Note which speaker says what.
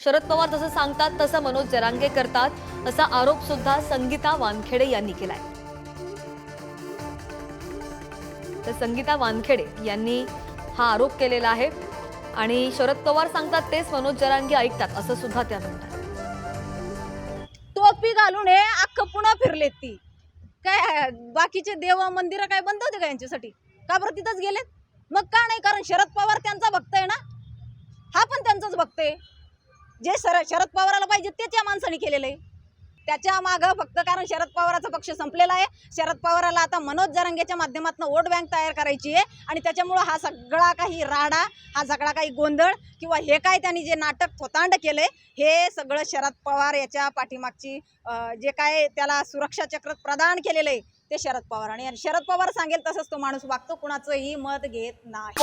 Speaker 1: शरद पवार जसं सांगतात तसं मनोज जरांगे करतात असा आरोप सुद्धा संगीता वानखेडे यांनी केलाय. तर संगीता वानखेडे यांनी हा आरोप केलेला आहे आणि शरद पवार सांगतात तेच मनोज जरांगे ऐकतात असं सुद्धा त्या म्हणतात.
Speaker 2: टोपी घालून हे अख्खं पुन्हा फिरलेत ती. काय बाकीचे देव मंदिरं काय बंद होते का यांच्यासाठी? का बरं तिथंच गेलेत? मग का नाही? कारण शरद पवार त्यांचा भक्त आहे ना? हा पण त्यांचाच भक्त आहे. जे सर शरद पवाराला पाहिजे तेच या माणसाने केलेलं आहे. त्याच्या मागं फक्त कारण शरद पवाराचा पक्ष संपलेला आहे. शरद पवाराला आता मनोज जरांगेच्या माध्यमातून वोट बँक तयार करायची आहे. आणि त्याच्यामुळं हा सगळा काही राडा हा सगळा काही गोंधळ किंवा हे काय त्यांनी जे नाटक थोतांड केलंय हे सगळं शरद पवार याच्या पाठीमागची जे काय त्याला सुरक्षा चक्र प्रदान केलेलं आहे ते शरद पवार. आणि शरद पवार सांगेल तसंच तो माणूस वागतो कुणाचंही मत घेत नाही.